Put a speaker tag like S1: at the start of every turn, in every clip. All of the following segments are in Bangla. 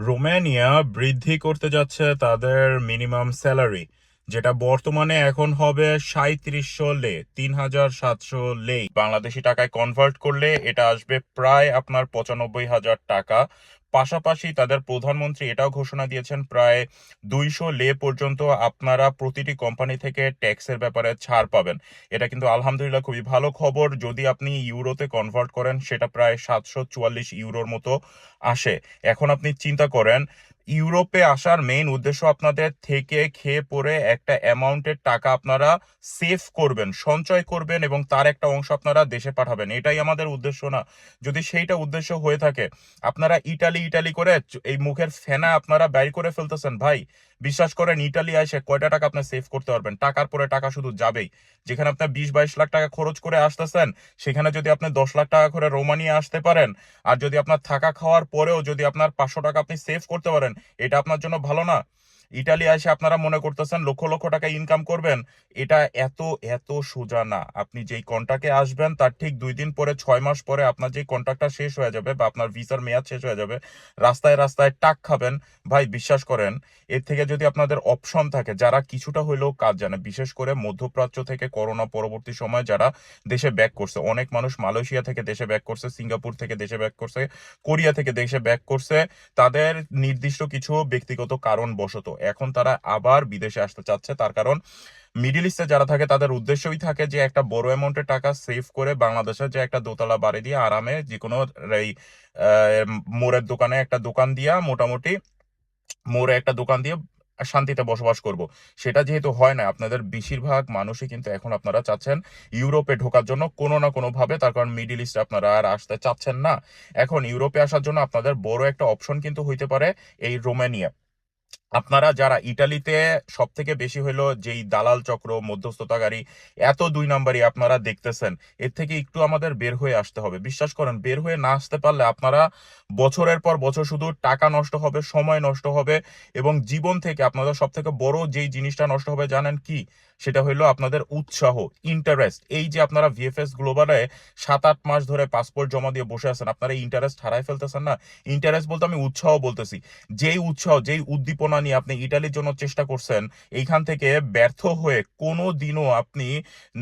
S1: রোমানিয়া বৃদ্ধি করতে যাচ্ছে তাদের মিনিমাম স্যালারি যেটা বর্তমানে এখন হবে সাঁত্রিশশো লে তিন হাজার সাতশো লে। বাংলাদেশি টাকায় কনভার্ট করলে এটা আসবে প্রায় আপনার পঁচানব্বই হাজার টাকা। পাশাপাশি তাদের প্রধানমন্ত্রী এটাও ঘোষণা দিয়েছেন, প্রায় দুইশো লে পর্যন্ত আপনারা প্রতিটি কোম্পানি থেকে ট্যাক্সের ব্যাপারে ছাড় পাবেন। এটা কিন্তু আলহামদুলিল্লাহ খুবই ভালো খবর। যদি আপনি ইউরোতে কনভার্ট করেন, সেটা প্রায় সাতশো চুয়াল্লিশ ইউরোর মতো আসে। এখন আপনি চিন্তা করেন ইউরোপে আসার মেইন উদ্দেশ্য আপনাদের থেকে খেয়ে পরে একটা অ্যামাউন্টের টাকা আপনারা সেভ করবেন, সঞ্চয় করবেন এবং তার একটা অংশ আপনারা দেশে পাঠাবেন। এটাই আমাদের উদ্দেশ্য না। যদি সেইটা উদ্দেশ্য হয়ে থাকে, আপনারা ইটালি ইটালি করে এই মুখের ফেনা আপনারা ব্যয় করে ফেলতেছেন, ভাই। বিশ্বাস করেন, ইটালি এসে কয়টা টাকা আপনি সেভ করতে পারবেন? টাকার পরে টাকা শুধু যাবেই। যেখানে আপনার বিশ বাইশ লাখ টাকা খরচ করে আসতেছেন, সেখানে যদি আপনি দশ লাখ টাকা করে রোমানিয়া আসতে পারেন, আর যদি আপনার থাকা খাওয়ার পরেও যদি আপনার পাঁচশো টাকা আপনি সেভ করতে পারেন, এটা আপনার জন্য ভালো না। ইটালি এসে আপনারা মনে করতেছেন লক্ষ লক্ষ টাকা ইনকাম করবেন, এটা এত এত সোজা না। আপনি যেই কন্ট্রাক্টে আসবেন, তার ঠিক দুই দিন পরে, ছয় মাস পরে আপনার যেই কন্ট্রাক্টটা শেষ হয়ে যাবে বা আপনার ভিসার মেয়াদ শেষ হয়ে যাবে, রাস্তায় রাস্তায় টাক খাবেন। ভাই, বিশ্বাস করেন, এর থেকে যদি আপনাদের অপশন থাকে, যারা কিছুটা হইলেও কাজ জানে, বিশেষ করে মধ্যপ্রাচ্য থেকে করোনা পরবর্তী সময় যারা দেশে ব্যাক করছে, অনেক মানুষ মালয়েশিয়া থেকে দেশে ব্যাক করছে, সিঙ্গাপুর থেকে দেশে ব্যাক করছে, কোরিয়া থেকে দেশে ব্যাক করছে, তাদের নির্দিষ্ট কিছু ব্যক্তিগত কারণ বশত এখন তারা আবার বিদেশে আসতে চাচ্ছে। তার কারণ মিডিল ইস্টে যারা থাকে, তাদের উদ্দেশ্যই থাকে যে একটা বড় অ্যামাউন্টের টাকা সেভ করে বাংলাদেশে যে একটা দোতলা বাড়ি দিয়ে আরামে যে কোনো এই মোড়ের দোকানে একটা দোকান দিয়া মোটামুটি মোড়ে একটা দোকান দিয়ে শান্তিতে বসবাস করব। সেটা যেহেতু হয় না, আপনাদের বেশিরভাগ মানুষই কিন্তু এখন আপনারা চাচ্ছেন ইউরোপে ঢোকার জন্য। কোনো না কোনো ভাবে তার কারণ মিডিল ইস্টে আপনারা আর আসতে চাচ্ছেন না। এখন ইউরোপে আসার জন্য আপনাদের বড় একটা অপশন কিন্তু হইতে পারে এই রোমানিয়া আপনারা যারা ইটালিতে সব থেকে বেশি হলো যেই দালাল চক্র মধ্যস্থতাকারী এত দুই নাম্বারই আপনারা দেখতেছেন, এর থেকে একটু আমাদের বের হয়ে আসতে হবে। বিশ্বাস করেন, বের হয়ে না আসতে পারলে আপনারা বছরের পর বছর শুধু টাকা নষ্ট হবে, সময় নষ্ট হবে এবং জীবন থেকে আপনাদের সব থেকে বড় যেই জিনিসটা নষ্ট হবে জানেন কি? সেটা হলো আপনাদের উৎসাহ ইন্টারেস্ট এই যে আপনারা ভিএফএস গ্লোবালে সাত আট মাস ধরে পাসপোর্ট জমা দিয়ে বসে আছেন, আপনারা ইন্টারেস্ট হারাই ফেলতেছেন না? ইন্টারেস্ট বলতে আমি উৎসাহ বলতেছি। যেই উৎসাহ, যেই উদ্দীপনা নিয়ে আপনি ইটালির জন্য চেষ্টা করছেন, এইখান থেকে ব্যর্থ হয়ে কোনো দিনও আপনি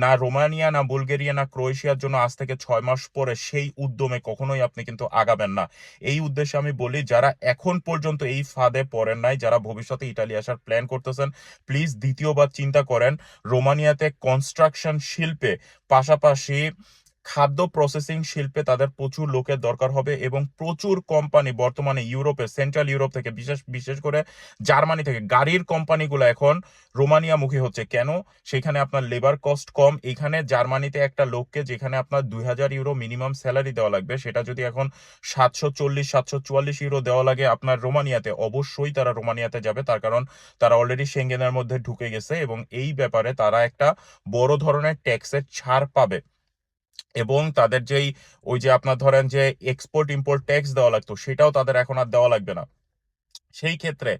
S1: না রোমানিয়া, না বুলগেরিয়া, না ক্রোয়েশিয়ার জন্য আজ থেকে ছয় মাস পরে সেই উদ্যমে কখনোই আপনি কিন্তু আগাবেন না। এই উদ্দেশ্যে আমি বলি, যারা এখন পর্যন্ত এই ফাঁদে পড়েন নাই, যারা ভবিষ্যতে ইটালি আসার প্ল্যান করতেছেন, প্লিজ দ্বিতীয়বার চিন্তা করেন, রোমানিয়াতে কনস্ট্রাকশন শিল্পে পাশাপাশি খাদ্য প্রসেসিং শিল্পে তাদের প্রচুর লোকের দরকার হবে এবং প্রচুর কোম্পানি বর্তমানে ইউরোপে সেন্ট্রাল ইউরোপ থেকে বিশেষ বিশেষ করে জার্মানি থেকে গাড়ির কোম্পানিগুলো এখন রোমানিয়া মুখী হচ্ছে। কেন? সেখানে আপনার লেবার কস্ট কম। এখানে জার্মানিতে একটা লোককে যেখানে আপনার দুই হাজার ইউরো মিনিমাম স্যালারি দেওয়া লাগবে, সেটা যদি এখন সাতশো চল্লিশ, সাতশো চুয়াল্লিশ ইউরো দেওয়া লাগে আপনার রোমানিয়াতে, অবশ্যই তারা রোমানিয়াতে যাবে। তার কারণ তারা অলরেডি সেঙ্গেনের মধ্যে ঢুকে গেছে এবং এই ব্যাপারে তারা একটা বড় ধরনের ট্যাক্সের ছাড় পাবে। এবং তাদের যেই, ওই যে আপনার ধরেন যে এক্সপোর্ট ইম্পোর্ট ট্যাক্স দেওয়া লাগতো, সেটাও তাদের এখন আর দেওয়া লাগবে না। সেই ক্ষেত্রে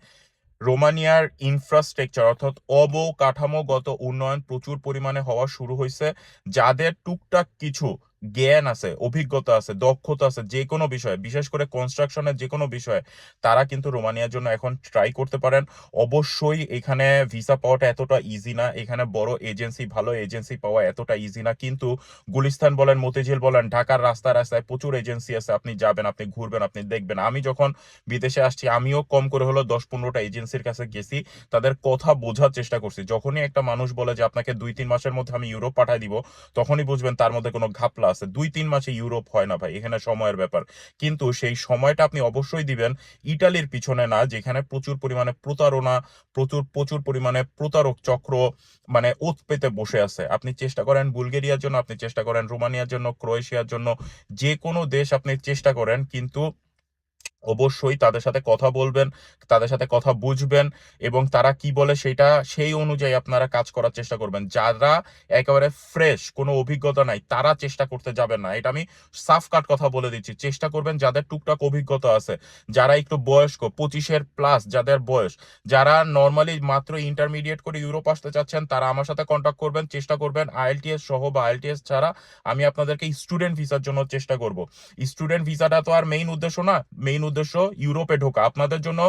S1: রোমানিয়ার ইনফ্রাস্ট্রাকচার অর্থাৎ অবকাঠামোগত উন্নয়ন প্রচুর পরিমাণে হওয়া শুরু হয়েছে, যাদের টুকটাক কিছু জ্ঞান আছে, অভিজ্ঞতা আছে, দক্ষতা আছে, যে কোনো বিষয়ে, বিশেষ করে কনস্ট্রাকশনের যে কোনো বিষয়ে, তারা কিন্তু রোমানিয়ার জন্য এখন ট্রাই করতে পারেন। অবশ্যই এখানে ভিসা পাওয়াটা এতটা ইজি না, এখানে বড় এজেন্সি ভালো এজেন্সি পাওয়া এতটা ইজি না। কিন্তু গুলিস্তান বলেন, মতিঝিল বলেন, ঢাকার রাস্তায় রাস্তায় প্রচুর এজেন্সি আছে, আপনি যাবেন, আপনি ঘুরবেন, আপনি দেখবেন। আমি যখন বিদেশে আসছি, আমিও কম করে হলো দশ পনেরোটা এজেন্সির কাছে গেছি, তাদের কথা বোঝার চেষ্টা করছি। যখনই একটা মানুষ বলে যে, আপনাকে দুই তিন মাসের মধ্যে আমি ইউরোপ পাঠাই দিব, তখনই বুঝবেন তার মধ্যে কোনো ঘাপলা আছে। দুই তিন মাসে ইউরোপ হয় না ভাই, এখানে সময়ের ব্যাপার। কিন্তু সেই সময়টা আপনি অবশ্যই দিবেন ইটালির পিছনে না, যেখানে প্রচুর পরিমাণে প্রতারণা, প্রচুর প্রচুর পরিমাণে প্রতারক চক্র মানে ওত পেতে বসে আছে। আপনি চেষ্টা করেন বুলগেরিয়ার জন্য, আপনি চেষ্টা করেন রোমানিয়ার জন্য, ক্রোয়েশিয়ার জন্য যে কোনো দেশ আপনি চেষ্টা করেন, কিন্তু অবশ্যই তাদের সাথে কথা বলবেন, তাদের সাথে কথা বুঝবেন এবং তারা কি বলে সেটা সেই অনুযায়ী আপনারা কাজ করার চেষ্টা করবেন। যারা একেবারে ফ্রেশ কোনো অভিজ্ঞতা নাই, তারা চেষ্টা করতে যাবেন না। এটা আমি সাফ কাট কথা বলে দিচ্ছি। চেষ্টা করবেন যাদের টুকটাক অভিজ্ঞতা আছে, যারা একটু বয়স্ক, পঁচিশের প্লাস যাদের বয়স, যারা নর্মালি মাত্র ইন্টারমিডিয়েট করে ইউরোপ আসতে চাচ্ছেন, তারা আমার সাথে কন্ট্যাক্ট করবেন, চেষ্টা করবেন আইএলটিএস সহ বা আইএলটিএস ছাড়া আমি আপনাদেরকে স্টুডেন্ট ভিসার জন্য চেষ্টা করব। স্টুডেন্ট ভিসাটা তো আর মেইন উদ্দেশ্য না মেইন উদ্দেশ্য ইউরোপে ঢোকা। আপনাদের জন্য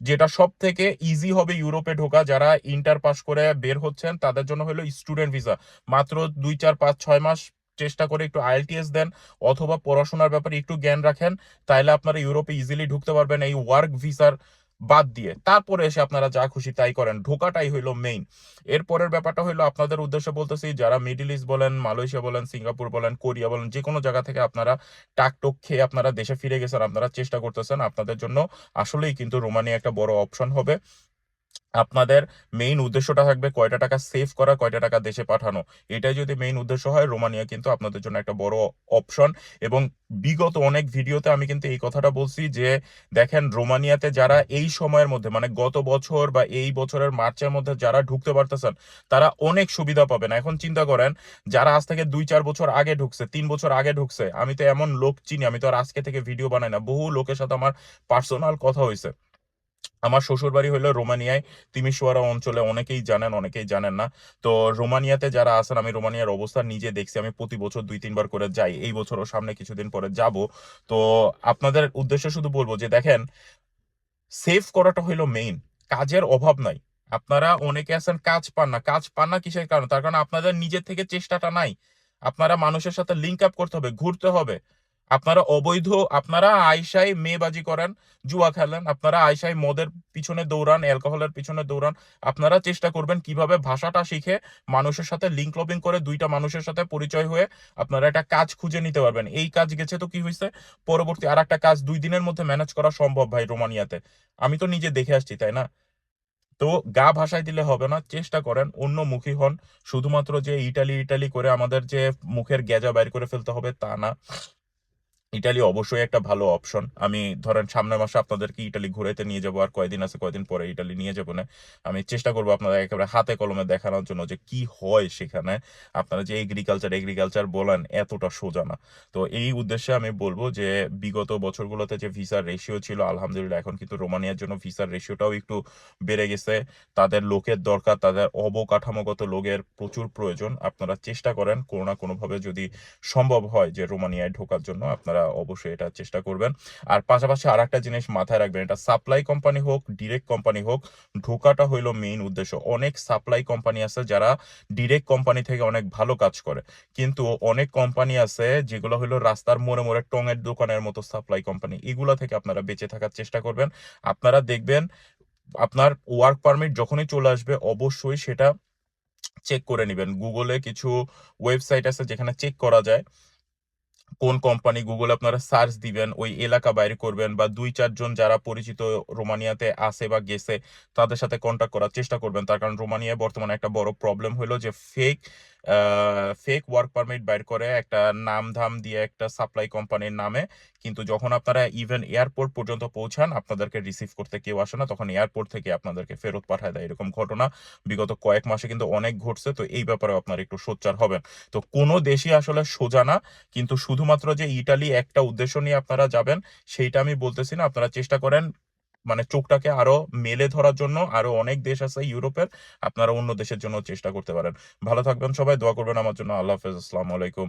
S1: যেটা সব থেকে ইজি হবে ইউরোপে ঢোকা, যারা ইন্টার পাস করে বের হচ্ছেন, তাদের জন্য হলো স্টুডেন্ট ভিসা মাত্র দুই, চার, পাঁচ, ছয় মাস চেষ্টা করে একটু আইএলটিএস দেন, অথবা পড়াশোনার ব্যাপারে একটু জ্ঞান রাখেন তাহলে আপনারা ইউরোপে ইজিলি ঢুকতে পারবেন এই ওয়ার্ক ভিসার বাদ দিয়ে। তারপরে এসে আপনারা যা খুশি তাই করেন। ঢোকাটাই হইল মেইন এরপরের ব্যাপারটা হইল আপনাদের উদ্দেশ্যে বলতেছি, যারা মিডিল ইস্ট বলেন মালয়েশিয়া বলেন সিঙ্গাপুর বলেন কোরিয়া বলেন যে কোনো জায়গা থেকে আপনারা টাকটোক খেয়ে আপনারা দেশে ফিরে গেছেন, আপনারা চেষ্টা করতেছেন, আপনাদের জন্য আসলেই কিন্তু রোমানিয়া একটা বড় অপশন হবে। আপনাদের মেইন উদ্দেশ্যটা থাকবে কয়টা টাকা সেভ করা, কয়টা টাকা দেশে পাঠানো। এটাই যদি মেইন উদ্দেশ্য হয়, রোমানিয়া কিন্তু আপনাদের জন্য একটা বড় অপশন এবং বিগত অনেক ভিডিওতে আমি কিন্তু এই কথাটা বলছি যে, দেখেন রোমানিয়াতে যারা এই সময়ের মধ্যে মানে গত বছর বা এই বছরের মার্চের মধ্যে যারা ঢুকতে পারতেছেন, তারা অনেক সুবিধা পাবেন। এখন চিন্তা করেন, যারা আজ থেকে দুই, চার বছর আগে ঢুকছে, তিন বছর আগে ঢুকছে, আমি তো এমন লোক চিনি, আমি তো আর আজকে থেকে ভিডিও বানাই না, বহু লোকের সাথে আমার পার্সোনাল কথা হয়েছে। আমার শ্বশুর বাড়ি হলো রোমানিয়ায়। তিমিশোয়ারা অঞ্চলে অনেকেই জানেন অনেকেই জানেন না। তো রোমানিয়াতে যারা আছেন, আমি রোমানিয়ার অবস্থা নিজে দেখছি। আমি প্রতি বছর দুই, তিনবার করে যাই। এই বছরও সামনে কিছুদিন পরে যাব। তো আপনাদের উদ্দেশ্যে শুধু বলব যে, দেখেন সেভ করাটা হইল মেইন কাজের অভাব নাই। আপনারা অনেকে আছেন, কাজ পান না। কাজ পান না কিসের কারণে? তার কারণ আপনাদের নিজের থেকে চেষ্টাটা নাই। আপনারা মানুষের সাথে লিঙ্ক আপ করতে হবে, ঘুরতে হবে। আপনারা অবৈধ, আপনারা আয়সায় মেয়েবাজি করেন, জুয়া খেলেন, আপনারা আয়সায় মদের পিছনে দৌড়ান, অ্যালকোহলের পিছনে দৌড়ান, আপনারা চেষ্টা করবেন কীভাবে ভাষাটা শিখে মানুষের সাথে লিঙ্ক লবিং করে দুইটা মানুষের সাথে পরিচয় হয়ে আপনারা একটা কাজ খুঁজে নিতে পারবেন। এই কাজ গেছে তো কি হয়েছে পরবর্তী আর একটা কাজ দুই দিনের মধ্যে ম্যানেজ করা সম্ভব ভাই রোমানিয়াতে। আমি তো নিজে দেখে আসছি, তাই না? তো গা ভাষায় দিলে হবে না, চেষ্টা করেন, অন্য মুখী হন। শুধুমাত্র যে ইটালি ইটালি করে আমাদের যে মুখের গেজা বাইর করে ফেলতে হবে তা না। ইটালি অবশ্যই একটা ভালো অপশন আমি ধরেন সামনের মাসে আপনাদেরকে ইটালি ঘুরাইতে নিয়ে যাব, আর কয়দিন আছে, কয়দিন পরে ইটালি নিয়ে যাব না। আমি চেষ্টা করব আপনাদের একেবারে হাতে কলমে দেখানোর জন্য যে কি হয় সেখানে। আপনারা যে এগ্রিকালচার এগ্রিকালচার বলেন, এতটা সোজা না। তো এই উদ্দেশ্যে আমি বলব যে, বিগত বছরগুলোতে যে ভিসার রেশিও ছিল, আলহামদুলিল্লাহ এখন কিন্তু রোমানিয়ার জন্য ভিসার রেশিওটাও একটু বেড়ে গেছে। তাদের লোকের দরকার, তাদের অবকাঠামোগত লোকের প্রচুর প্রয়োজন। আপনারা চেষ্টা করেন কোনো না কোনোভাবে যদি সম্ভব হয় যে রোমানিয়ায় ঢোকার জন্য, আপনারা অবশ্যই এটা চেষ্টা করবেন। আর পাশাপাশি আর একটা জিনিস মাথায় রাখবেন, এটা সাপ্লাই কোম্পানি হোক ডিরেক্ট কোম্পানি হোক, ঢোকাটা হইল মেইন উদ্দেশ্য। অনেক সাপ্লাই কোম্পানি আছে যারা ডিরেক্ট কোম্পানি থেকে অনেক ভালো কাজ করে। কিন্তু অনেক কোম্পানি আছে যেগুলো হলো রাস্তার মোড়ে মোড়ে টঙের দোকানের মতো সাপ্লাই কোম্পানি এগুলো থেকে আপনারা বেঁচে থাকার চেষ্টা করবেন। আপনারা দেখবেন আপনার ওয়ার্ক পারমিট যখনই চলে আসবে, অবশ্যই সেটা চেক করে নেবেন। গুগলে কিছু ওয়েবসাইট আছে যেখানে চেক করা যায়। কোন কোম্পানি গুগল আপনারা সার্চ দিবেন, ওই এলাকা বাইরে করবেন বা দুই চারজন যারা পরিচিত রোমানিয়াতে আসে বা গেছে, তাদের সাথে কন্ট্যাক্ট করার চেষ্টা করবেন। তার কারণ রোমানিয়ায় বর্তমানে একটা বড় প্রবলেম হলো যে ফেক ফেক ওয়ার্ক পারমিট বাইর করে একটা নাম ধাম দিয়ে একটা সাপ্লাই কোম্পানির নামে। কিন্তু যখন আপনারা ইভেন এয়ারপোর্ট পর্যন্ত পৌঁছান, আপনাদেরকে রিসিভ করতে কেউ আসে না, তখন এয়ারপোর্ট থেকে আপনাদেরকে ফেরত পাঠায় দেয় এরকম ঘটনা। বিগত কয়েক মাসে কিন্তু অনেক ঘটছে, তো এই ব্যাপারে আপনারা একটু সোচ্চার হবেন। তো কোনো দেশই আসলে সোজা না, কিন্তু শুধুমাত্র যে ইটালি একটা উদ্দেশ্য নিয়ে আপনারা যাবেন, সেইটা আমি বলতেছি না। আপনারা চেষ্টা করেন মানে চোখটাকে আরও মেলে ধরার জন্য আরও অনেক দেশ আছে ইউরোপের, আপনারা অন্য দেশের জন্য চেষ্টা করতে পারেন। ভালো থাকবেন সবাই, দোয়া করবেন আমার জন্য। আল্লাহ হাফেজ, আসসালামু আলাইকুম।